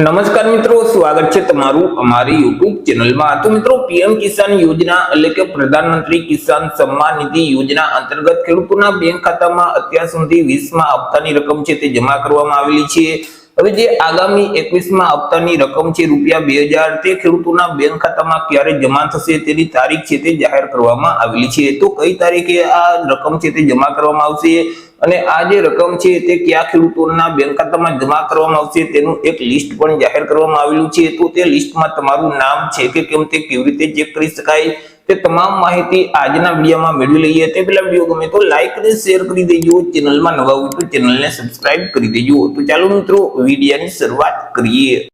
નમસ્કાર મિત્રો, સ્વાગત છે તમારું અમારી યુટ્યુબ ચેનલમાં. તો મિત્રો, પીએમ કિસાન યોજના એટલે કે પ્રધાનમંત્રી કિસાન સન્માન નિધિ યોજના અંતર્ગત ખેડૂતોના બેંક ખાતામાં અત્યાર સુધી વીસમાં હપ્તાની રકમ છે તે જમા કરવામાં આવેલી છે. હવે જે આગામી એકવીસમાં હપ્તાની રકમ છે, રૂપિયા બે હજાર, તે ખેડૂતોના બેંક ખાતામાં ક્યારે જમા થશે તેની તારીખ છે તે જાહેર કરવામાં આવેલી છે. તો કઈ તારીખે આ રકમ છે તે જમા કરવામાં આવશે? અને આ જે રકમ છે તે કયા ખેડૂતોના બેંક ખાતામાં જમા કરવામાં આવશે તેનું એક લિસ્ટ પણ જાહેર કરવામાં આવેલું છે. તો તે લિસ્ટમાં તમારું નામ છે કે કેમ તે કેવી રીતે ચેક કરી શકાય તે તમામ માહિતી આજના વિડીયોમાં મેળવી લઈએ. તે પહેલા વીડિયો ગમે તો લાઈક અને શેર કરી દેજો. ચેનલમાં નવા હોય તો ચેનલને સબસ્ક્રાઇબ કરી દેજો. તો ચાલો મિત્રો વિડીયોની શરૂઆત કરીએ.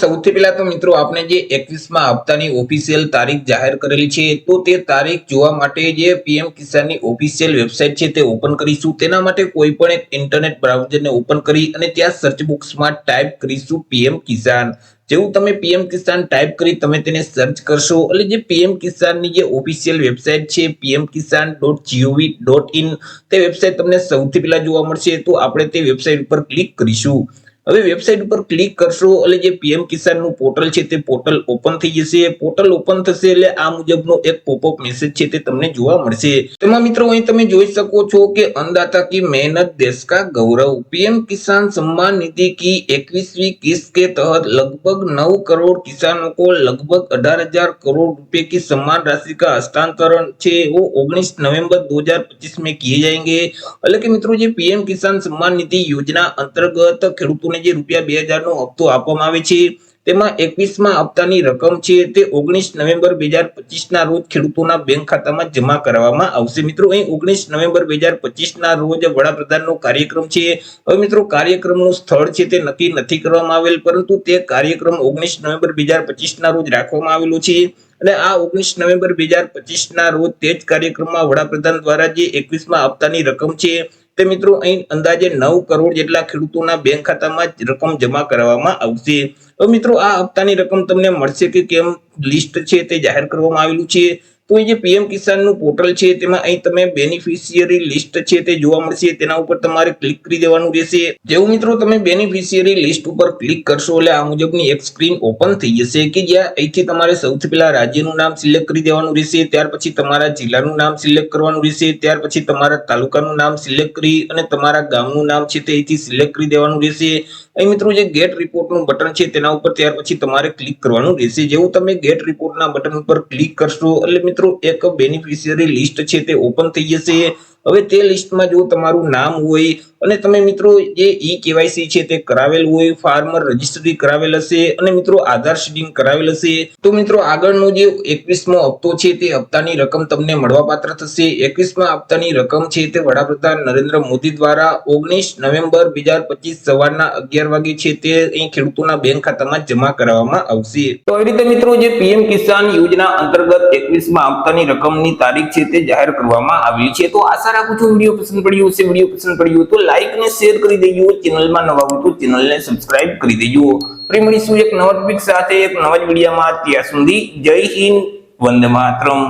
સૌથી પહેલા તો મિત્રો આપણે જે એકવીસમાં હપ્તાની ઓફિશિયલ તારીખ જાહેર કરેલી છે, તો તે તારીખ જોવા માટે જે પીએમ કિસાનની ઓફિશિયલ વેબસાઇટ છે તે ઓપન કરીશું. તેના માટે કોઈ પણ એક ઇન્ટરનેટ બ્રાઉઝરને ઓપન કરી અને ત્યાં સર્ચ બોક્સમાં ટાઈપ કરીશું પીએમ કિસાન. જેવું તમે પીએમ કિસાન ટાઈપ કરી, તમે તેને સર્ચ કરશો. એટલે જે પીએમ કિસાનની જે ઓફિશિયલ વેબસાઇટ છે, PM Kisan dot G O V dot in તે વેબસાઇટ તમને સૌથી પહેલા જોવા મળશે. તો આપણે તે વેબસાઇટ ઉપર ક્લિક કરીશું. હવે વેબસાઇટ ઉપર ક્લિક કરશો, એટલે જે પીએમ કિસાનનું પોર્ટલ છે, તે પોર્ટલ ઓપન થઈ જશે. પોર્ટલ ઓપન થશે એટલે આ મુજબનો એક પોપઅપ મેસેજ છે, તે તમને જોવા મળશે. તેમાં મિત્રો, અહીં તમે જોઈ શકો છો કે અન્નદાતા કી મહેનત, દેશ કા ગૌરવ. પીએમ કિસાન સન્માન નિધિ કી એકવીસમી કિસ્ત કે તહત લગભગ નવ કરોડ કિસાનો કો લગભગ અઢાર હજાર કરોડ રૂપए की सम्मान राशि का हस्तांतरण છે. वो ઓગણીસ નવેમ્બર દો હજાર પચીસ મેં કિએ જાયંગે. એટલે કે મિત્રો, જે પીએમ કિસાન સન્માન નિધિ યોજના અંતર્ગત ખેડૂતોને જે રૂપિયા બે હજાર નો હપ્તો આપવામાં આવે છે. તેમાં એકવીસમાં હપ્તાની રકમ છે. તે ઓગણીસ નવેમ્બર બે હજાર પચીસ ના રોજ ખેડૂતોના બેંક ખાતામાં જમા કરવામાં આવશે. મિત્રો, અહીં ઓગણીસ નવેમ્બર બે હજાર પચીસ ના રોજ વડાપ્રધાનનો કાર્યક્રમ છે. હવે મિત્રો, કાર્યક્રમનું સ્થળ છે તે નક્કી નથી કરવામાં આવેલ, પરંતુ તે કાર્યક્રમ ઓગણીસ નવેમ્બર બે હજાર પચીસ ના રોજ રાખવામાં આવેલો છે. અને આ ઓગણીસ નવેમ્બર બે હજાર પચીસ ના રોજ તે જ કાર્યક્રમમાં વડાપ્રધાન દ્વારા જે એકવીસમાં હપ્તાની રકમ છે તે મિત્રો, અહીં અંદાજે નવ કરોડ જેટલા ખેડૂતોના બેંક ખાતામાં રકમ જમા કરવામાં આવશે. તો મિત્રો, આ હપ્તાની રકમ તમને મળશે કે કેમ લિસ્ટ છે તે જાહેર કરવામાં આવેલું છે. તો એ જે પીએમ કિસાનનું પોર્ટલ છે, તેમાં અહીં તમે બેનિફિશિયરી લિસ્ટ છે તે જોવા મળશે. તેના ઉપર તમારે ક્લિક કરી દેવાનું રહેશે. જેવું મિત્રો તમે બેનિફિશિયરી લિસ્ટ ઉપર ક્લિક કરશો, એટલે આ મુજબની એક સ્ક્રીન ઓપન થઈ જશે કે જ્યાં અહીંથી તમારે સૌથી પહેલા રાજ્યનું નામ સિલેક્ટ કરી દેવાનું રહેશે, ત્યાર પછી તમારા જિલ્લાનું નામ સિલેક્ટ કરવાનું રહેશે, ત્યાર પછી તમારા તાલુકાનું નામ સિલેક્ટ કરી અને તમારા ગામનું નામ છે તે અહીંથી સિલેક્ટ કરી દેવાનું રહેશે. અહીં મિત્રો જે ગેટ રિપોર્ટનું બટન છે તેના ઉપર ત્યાર પછી તમારે ક્લિક કરવાનું રહેશે. જેવું તમે ગેટ રિપોર્ટના બટન ઉપર ક્લિક કરશો, એટલે મિત્રો એક બેનિફિશિયરી લિસ્ટ છે તે ઓપન થઈ જશે. હવે તે લિસ્ટમાં જો તમારું નામ હોય અને તમે મિત્રો જે ઈ કેવાયસી છે તે કરાવેલ હોય, ફાર્મર રજિસ્ટ્રી કરાવેલ હશે અને મિત્રો આધાર શીડિંગ કરાવેલ હશે, તો મિત્રો આગળનો જે એકવીસમો હપ્તો છે તે હપ્તાની રકમ તમને મળવાપાત્ર થશે. એકવીસમા હપ્તાની રકમ છે તે વડાપ્રધાન નરેન્દ્ર મોદી દ્વારા ઓગણીસ નવેમ્બર બે હજાર પચીસ સવારના અગિયાર વાગે છે તે અહીં ખેડૂતોના બેંક ખાતામાં જમા કરાવવામાં આવશે. તો એ રીતે મિત્રો જે પીએમ કિસાન યોજના અંતર્ગત એકવીસમાં હપ્તાની રકમની તારીખ છે તે જાહેર કરવામાં આવી છે. તો આશા રાખું છું વીડિયો પસંદ પડ્યો હશે. વીડિયો પસંદ પડ્યો તો લાઈક ને શેર કરી દેજો ચેનલમાં નવા હોય તો ચેનલને સબસ્ક્રાઇબ કરી દેજો. ફરી મળીશું એક નવા ટોપિક સાથે, એક નવા જ વિડીયોમાં ત્યાં સુધી. જય હિન્દ, વંદે માતરમ.